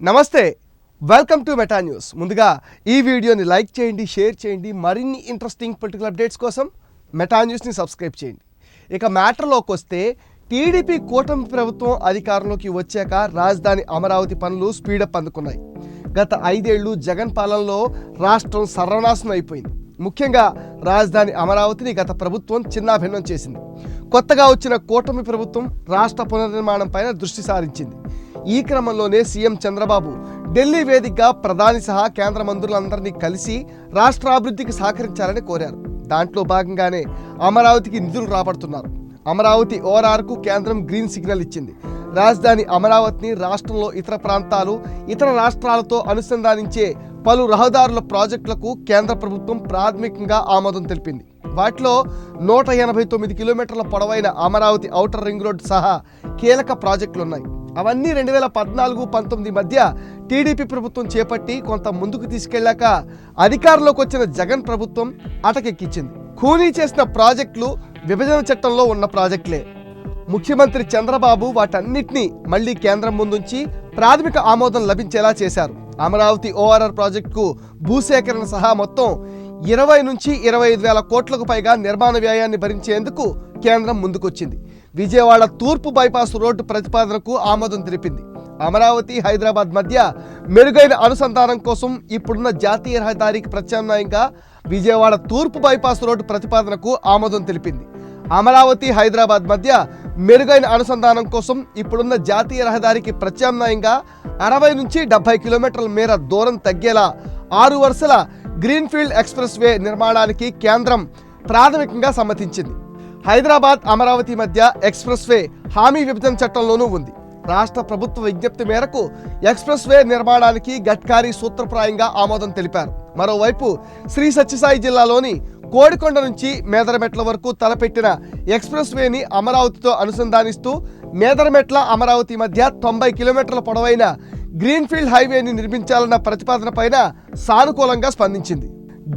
నమస్తే welcome to meta news ముందుగా ఈ వీడియోని లైక్ చేయండి షేర్ చేయండి మరిన్ని ఇంట్రెస్టింగ్ పొలిటికల్ అప్డేట్స్ కోసం మెటా న్యూస్ని సబ్స్క్రైబ్ చేయండి. ఇక మ్యాటర్లోకి వస్తే టీడీపీ కూటమి ప్రభుత్వం అధికారంలోకి వచ్చాక రాజధాని అమరావతి పనులు స్పీడప్ అందుకున్నాయి. గత ఐదేళ్ళు జగన్ పాలనలో రాష్ట్రం సర్వనాశనం అయిపోయింది. ముఖ్యంగా రాజధాని అమరావతిని గత ప్రభుత్వం చిన్నాభిన్నం చేసింది. కొత్తగా వచ్చిన కూటమి ప్రభుత్వం రాష్ట్ర పునర్నిర్మాణం పైన దృష్టి సారించింది. ఈ క్రమంలోనే సీఎం చంద్రబాబు ఢిల్లీ వేదికగా ప్రధాని సహా కేంద్ర మంత్రులందరినీ కలిసి రాష్ట్రాభివృద్ధికి సహకరించాలని కోరారు. దాంట్లో భాగంగానే అమరావతికి నిధులు రాబడుతున్నారు. అమరావతి ఓఆర్ఆర్కు కేంద్రం గ్రీన్ సిగ్నల్ ఇచ్చింది. రాజధాని అమరావతిని రాష్ట్రంలో ఇతర ప్రాంతాలు ఇతర రాష్ట్రాలతో అనుసంధానించే పలు రహదారుల ప్రాజెక్టులకు కేంద్ర ప్రభుత్వం ప్రాథమికంగా ఆమోదం తెలిపింది. వాటిలో నూట ఎనభై తొమ్మిది కిలోమీటర్ల పొడవైన అమరావతి ఔటర్ రింగ్ రోడ్ సహా కీలక ప్రాజెక్టులు ఉన్నాయి అవన్నీ రెండు వేల పద్నాలుగు పంతొమ్మిది మధ్య టీడీపీ ప్రభుత్వం చేపట్టి కొంత ముందుకు తీసుకెళ్ళాక అధికారంలోకి వచ్చిన జగన్ ప్రభుత్వం అటకెక్కించింది. ఖూనీ చేసిన ప్రాజెక్టులు విభజన చట్టంలో ఉన్న ప్రాజెక్టులే. ముఖ్యమంత్రి చంద్రబాబు వాటన్నిటినీ మళ్ళీ కేంద్రం ముందుంచి ప్రాథమిక ఆమోదం లభించేలా చేశారు. అమరావతి ఓఆర్ఆర్ ప్రాజెక్టుకు భూసేకరణ సహా మొత్తం ఇరవై నుంచి ఇరవై ఐదు వేల కోట్లకు పైగా నిర్మాణ వ్యయాన్ని భరించేందుకు కేంద్రం ముందుకొచ్చింది. విజయవాడ తూర్పు బైపాస్ రోడ్డు ప్రతిపాదనకు ఆమోదం తెలిపింది. అమరావతి హైదరాబాద్ మధ్య మెరుగైన అనుసంధానం కోసం ఇప్పుడున్న జాతీయ రహదారికి ప్రత్యామ్నాయంగా విజయవాడ తూర్పు బైపాస్ రోడ్డు ప్రతిపాదనకు ఆమోదం తెలిపింది. అమరావతి హైదరాబాద్ మధ్య మెరుగైన అనుసంధానం కోసం ఇప్పుడున్న జాతీయ రహదారికి ప్రత్యామ్నాయంగా అరవై నుంచి డెబ్బై కిలోమీటర్ల మేర దూరం తగ్గేలా ఆరు వరుసల గ్రీన్ఫీల్డ్ ఎక్స్ప్రెస్ వే నిర్మాణానికి కేంద్రం ప్రాథమికంగా సమ్మతించింది. హైదరాబాద్ అమరావతి మధ్య ఎక్స్ప్రెస్ వే హామీ విభజన చట్టంలోనూ ఉంది. రాష్ట్ర ప్రభుత్వ విజ్ఞప్తి మేరకు ఎక్స్ప్రెస్ వే నిర్మాణానికి గడ్కారీ సూత్రప్రాయంగా ఆమోదం తెలిపారు. మరోవైపు శ్రీ సత్యసాయి జిల్లాలోని కోడికొండ నుంచి మేదరమెట్ల వరకు తలపెట్టిన ఎక్స్ప్రెస్ వేని అమరావతితో అనుసంధానిస్తూ మేదరమెట్ల అమరావతి మధ్య తొంభై కిలోమీటర్ల పొడవైన గ్రీన్ఫీల్డ్ హైవేని నిర్మించాలన్న ప్రతిపాదన పైన సానుకూలంగా స్పందించింది.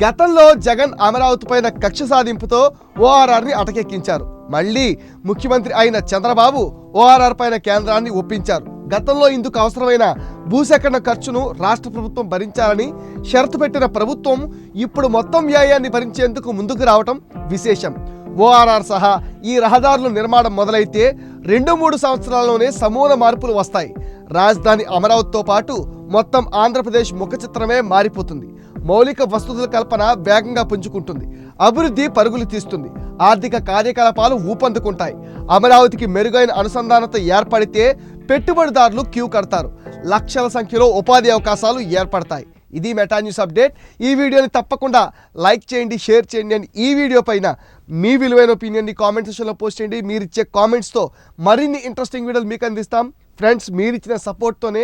గతంలో జగన్ అమరావతి పైన కక్ష సాధింపుతో ఓఆర్ఆర్ని అటకెక్కించారు. మళ్ళీ ముఖ్యమంత్రి అయిన చంద్రబాబు ఓఆర్ఆర్ పైన కేంద్రాన్ని ఒప్పించారు. గతంలో ఇందుకు అవసరమైన భూసేకరణ ఖర్చును రాష్ట్ర ప్రభుత్వం భరించాలని షరతు పెట్టిన ప్రభుత్వం ఇప్పుడు మొత్తం వ్యయాన్ని భరించేందుకు ముందుకు రావటం విశేషం. ఓఆర్ఆర్ సహా ఈ రహదారుల నిర్మాణం మొదలైతే రెండు మూడు సంవత్సరాల్లోనే సమూల మార్పులు వస్తాయి. రాజధాని అమరావతితో పాటు మొత్తం ఆంధ్రప్రదేశ్ ముఖ చిత్రమే మారిపోతుంది. మౌలిక వసతుల కల్పన వేగంగా పుంజుకుంటుంది. అభివృద్ధి పరుగులు తీస్తుంది. ఆర్థిక కార్యకలాపాలు ఊపందుకుంటాయి. అమరావతికి మెరుగైన అనుసంధానత ఏర్పడితే పెట్టుబడిదారులు క్యూ కడతారు. లక్షల సంఖ్యలో ఉపాధి అవకాశాలు ఏర్పడతాయి. ఇది మెటా న్యూస్ అప్డేట్. ఈ వీడియోని తప్పకుండా లైక్ చేయండి షేర్ చేయండి అండ్ ఈ వీడియో పైన మీ విలువైన ఒపీనియన్ని కామెంట్ సెక్షన్లో పోస్ట్ చేయండి. మీరు ఇచ్చే కామెంట్స్తో మరిన్ని ఇంట్రెస్టింగ్ వీడియోలు మీకు అందిస్తాం. ఫ్రెండ్స్ మీరు ఇచ్చిన సపోర్ట్తోనే